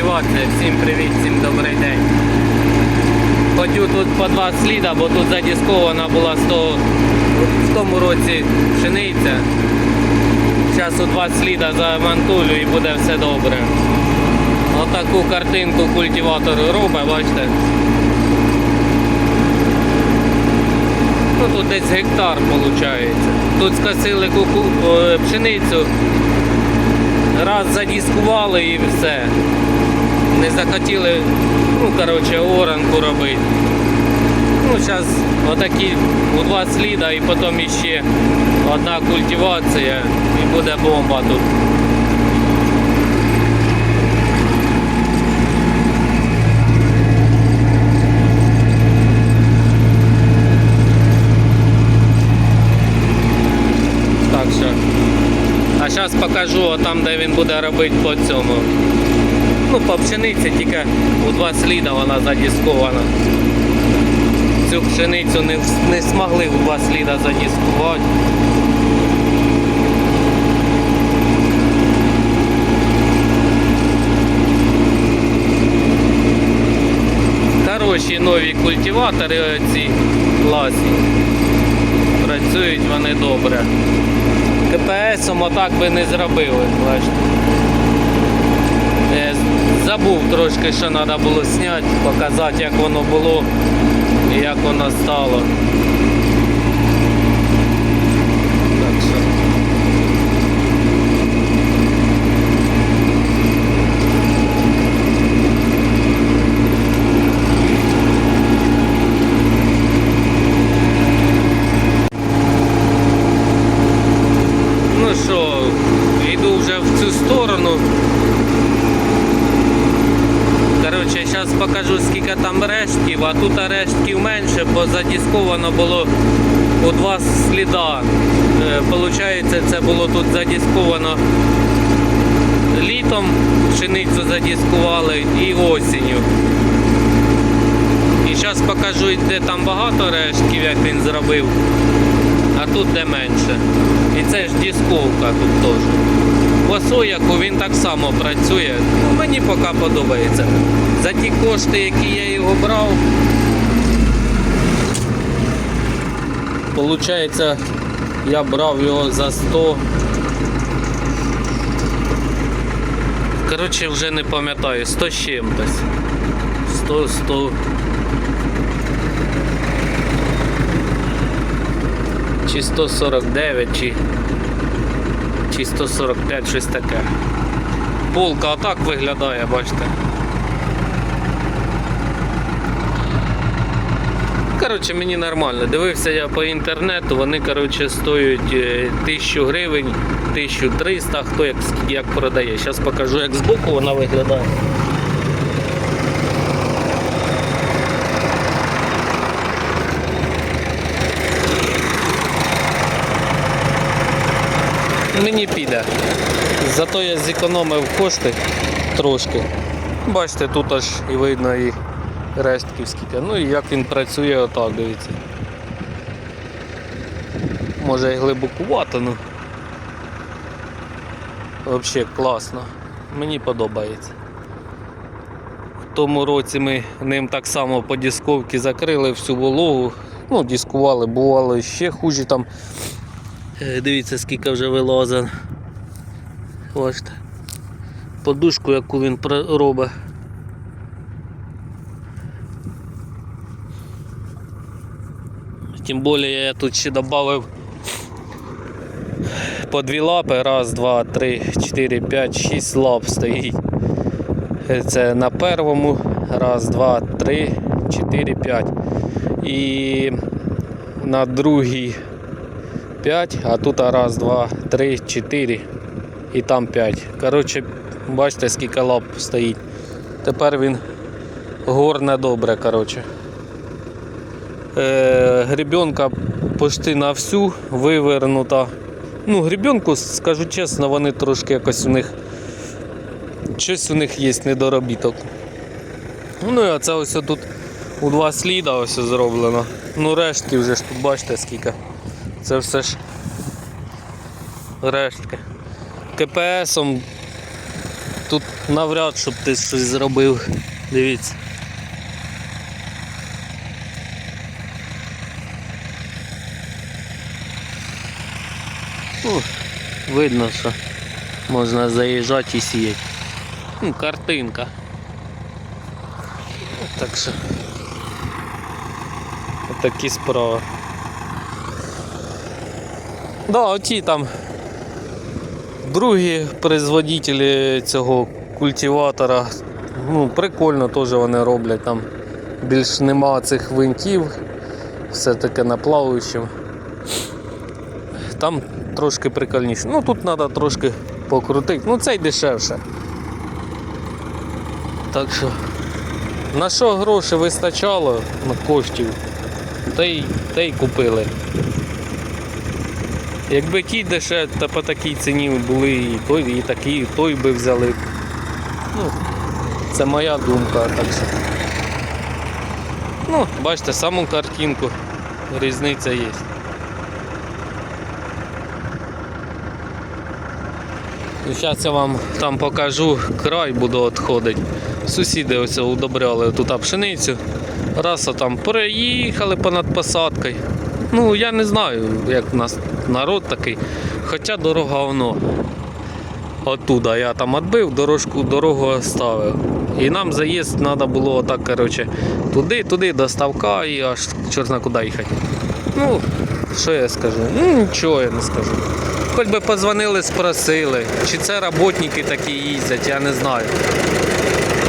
культивація. Всім привіт, всім добрий день. Ходю тут по два сліда, бо тут задіскована була 100, в тому році пшениця. Зараз у два сліда замантулю і буде все добре. Отаку картинку культиватор робить, бачите. Ну тут десь гектар виходить. Тут скосили куку... е, пшеницю, раз задіскували і все. Не захотіли, ну коротше, оранку робити. Ну, зараз отакі у два сліда і потім іще одна культивація і буде бомба тут. Так що. А зараз покажу там, де він буде робити по цьому. Ну, по пшениці тільки у два сліда вона задіскована. Цю пшеницю не, не змогли у два сліда задіскувати. Хороші нові культиватори ці класні. Працюють вони добре. КПСом отак би не зробили, бачите. Забув трошки, що треба було зняти, показати, як воно було і як воно стало. Так що. Ну що, йду вже в цю сторону. Коротше, зараз покажу скільки там рештків, а тут рештків менше, бо задісковано було у два сліда. Е, Получається, це було тут задісковано літом, пшеницю задіскували і осінню. І зараз покажу, де там багато рештків, як він зробив, а тут де менше. І це ж дісковка тут теж. По сояку він так само працює. Ну, мені поки подобається. За ті кошти, які я його брав, Получається, я брав його за 100. Коротше, вже не пам'ятаю, 100 з чим-тось. 100, 100. Чи 149, чи, чи 145, щось таке. Полка отак виглядає, бачите. Коротше, мені нормально. Дивився я по інтернету, вони коротше, стоять е, 1000 гривень, 1300, хто як, як продає. Зараз покажу, як збоку вона виглядає. Мені піде. Зато я зекономив кошти трошки. Бачите, тут аж і видно і рештків скільки. Ну і як він працює отак, дивіться. Може і глибокувато, ну. Взагалі класно. Мені подобається. В тому році ми ним так само по дисковці закрили всю вологу. Ну, дискували, бувало ще хуже там. Е, Дивіться, скільки вже вилазить. Бачите. Подушку, яку він робить. Тим більше я тут ще додав по дві лапи. Раз, два, три, чотири, п'ять, шість лап стоїть. Е, Це на першому. Раз, два, три, чотири, п'ять. І на другій 5, а тут раз, два, три, чотири і там 5. Коротше, бачите, скільки лап стоїть. Тепер він горне добре. коротше. Е, гребенка почти на всю вивернута. Ну, гребенку, скажу чесно, вони трошки якось у них щось у них є недоробіток. Ну і оце ось тут у два сліда ось зроблено. Ну рештки вже ж тут бачите скільки. Це все ж рештки. КПСом тут навряд, щоб ти щось зробив. Дивіться. Ну, видно, що можна заїжджати і сіяти. Ну, картинка. Так що. Такі справи. Да, оті там другі производителі цього культиватора. Ну, прикольно теж вони роблять там. Більш нема цих винтів, все таке на плаваючому. Там трошки прикольніше. Ну тут треба трошки покрутити. Ну цей дешевше. Так що, на що гроші вистачало на коштів, та й, та й купили. Якби ті дешеві, та по такій ціні були і той, і такі, і той би взяли. Ну, це моя думка, так що. Ну, бачите, саму картинку, різниця є. Зараз я вам там покажу, край буду відходити. Сусіди ось удобряли тут пшеницю. Раз там переїхали понад посадкою. Ну, я не знаю, як у нас народ такий. Хоча дорога воно. Оттуда я там відбив, дорожку, дорогу оставив. І нам заїзд треба було отак, коротше, туди, туди, до ставка і аж чорна куди їхати. Ну, що я скажу? Ну, нічого я не скажу. Хоч би позвонили, спросили, чи це роботники такі їздять, я не знаю.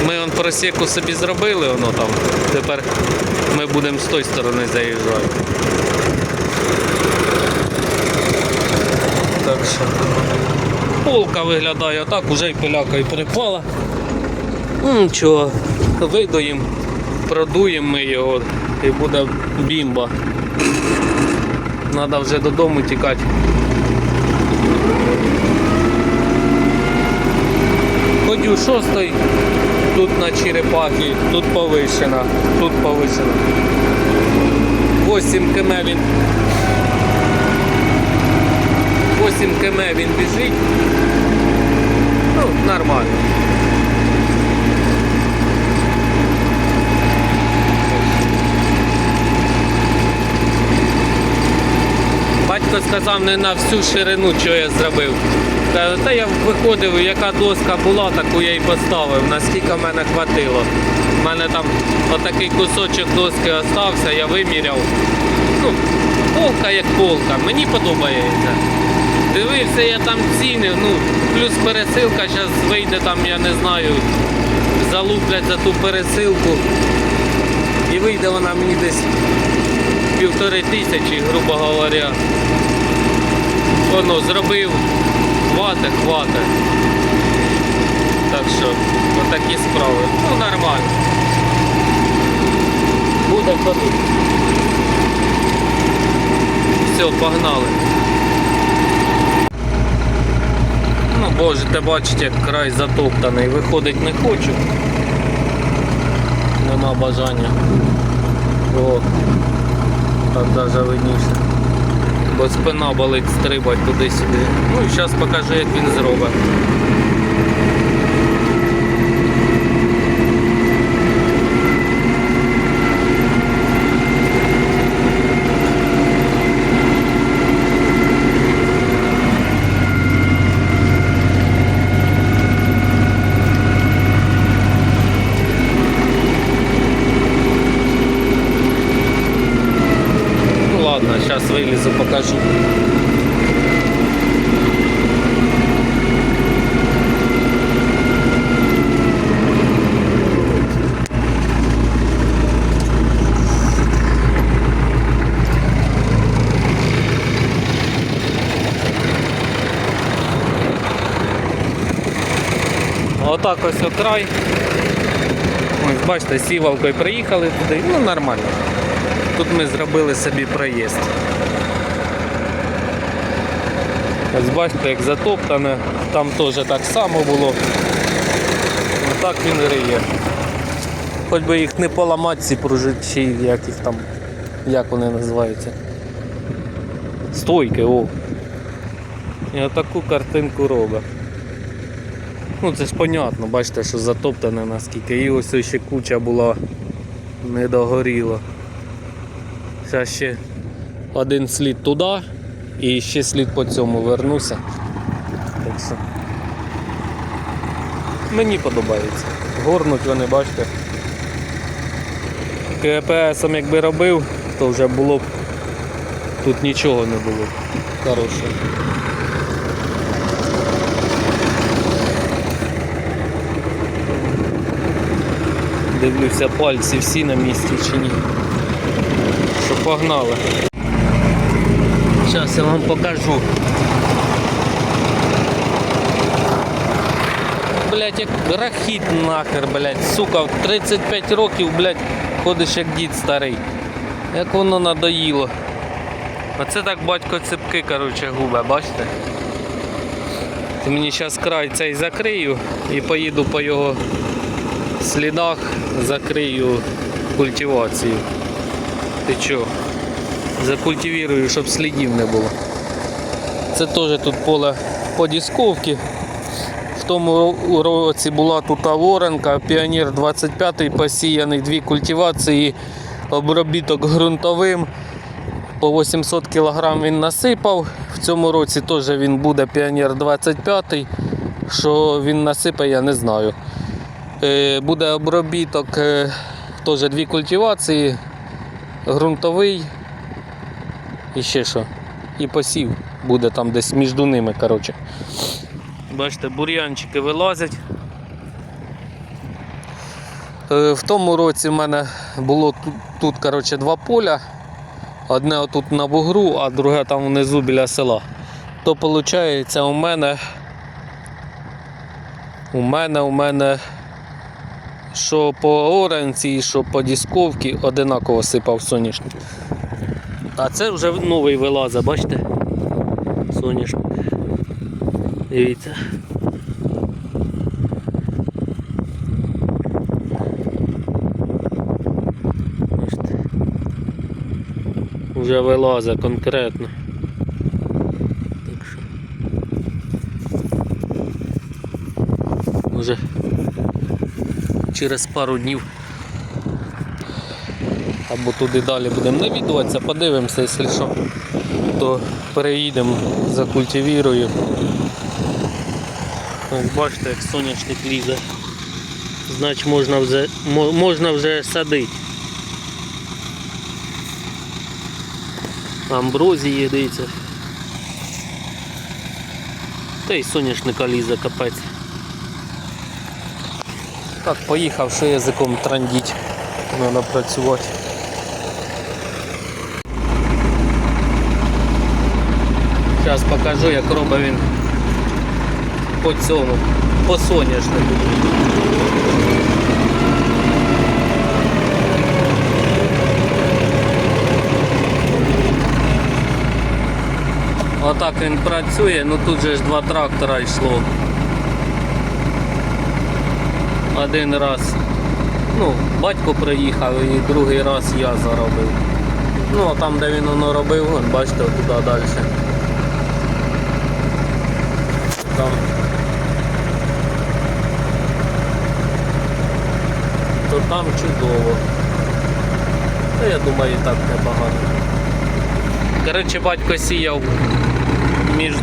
Ми он просіку собі зробили, воно там. Тепер ми будемо з тої сторони заїжджати. Так що. Полка виглядає так, уже й пиляка і припала. Ну нічого, видоїмо, продуємо ми його і буде бімба. Треба вже додому тікати. Ходю шостий, тут на черепахі, тут повишена, тут повишена. 8 км він. 8 км він біжить. Ну, нормально. Батько сказав не на всю ширину, що я зробив. Та, та я виходив, яка доска була, таку я і поставив, наскільки в мене хватило. У мене там отакий кусочок доски остався, я виміряв. Ну, полка як полка, мені подобається. Дивився я там ціни, ну, плюс пересилка, зараз вийде там, я не знаю, залуплять за ту пересилку. І вийде вона мені десь півтори тисячі, грубо говоря. Воно зробив, хватить, хватить. Так що, отакі справи. Ну, нормально. Буде ходити. Все, погнали. Ну, можете бачити, як край затоптаний. Виходить не хочу. Нема бажання. О, так даже видніше. Бо спина болить стрибать туди-сюди. Ну і зараз покажу, як він зробить. Ладно, сейчас вылезу, покажу. Отак ось окрай. Ось бачите, сівалкою приїхали туди, ну нормально. Тут ми зробили собі проїзд. Ось бачите, як затоптане, там теж так само було. Отак він риє. Хоч би їх не поламати, ці пружичі, як їх там, як вони називаються. Стойки, о. І отаку картинку робить. Ну це ж понятно, бачите, що затоптане наскільки. І ось ще куча була не догоріла. Зараз ще один слід туди і ще слід по цьому вернуся. Так що. Мені подобається. Горнуть вони, бачите. КПСом якби робив, то вже було б тут нічого не було. Хорошого. Дивлюся, пальці всі на місці чи ні. Погнали. Зараз я вам покажу. Блять, як рахіт нахер, блять, сука, в 35 років, блять, ходиш як дід старий. Як воно надоїло. Оце так батько цепки, короче, губе, бачите? Ти мені зараз край цей закрию і поїду по його слідах, закрию культивацію. Ти чо? Закультивірую, щоб слідів не було. Це теж тут поле по дісковці. В тому році була тут Воронка, Піонер 25 посіяний, дві культивації, обробіток ґрунтовим. По 800 кг він насипав. В цьому році теж він буде Піонер 25. Що він насипає, я не знаю. Е, Буде обробіток е, теж дві культивації, ґрунтовий і ще що. І посів буде там десь між ними. Коротше. Бачите, бур'янчики вилазять. Е, В тому році в мене було тут, тут коротше, два поля. Одне отут на бугру, а друге там внизу біля села. То виходить у мене. У мене, у мене, що по оранці, що по дісковці одинаково сипав соняшник. А це вже новий вилаза, бачите? Соняшник. Дивіться. Вже вилазить конкретно. Так що. Може через пару днів або туди далі будемо навідуватися, подивимося, якщо що, то переїдемо, закультивіруємо. Ось бачите, як соняшник лізе. Значить можна вже, можна вже садити. Амброзії, дивіться. Та й соняшника лізе капець. Так, поїхав, що язиком трандіть. Треба працювати. Зараз покажу, як робить він по цьому, по соняшнику. Отак він працює, ну тут же ж два трактора йшло. Один раз, ну, батько приїхав і другий раз я заробив. Ну, а там, де він воно робив, вон, бачите, туди далі. Там. То там чудово. Та я думаю, і так небагато. Коротше, батько сіяв між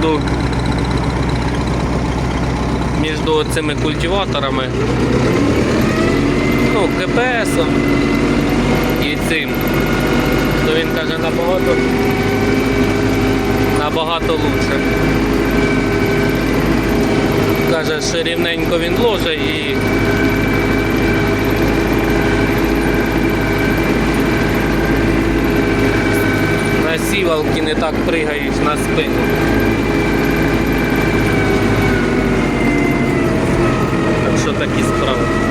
між цими культиваторами. Ну, КПСом і цим. То він каже набагато набагато лучше. Каже, що рівненько він ложе і на сівалки не так пригаєш на спину. Так що такі справи.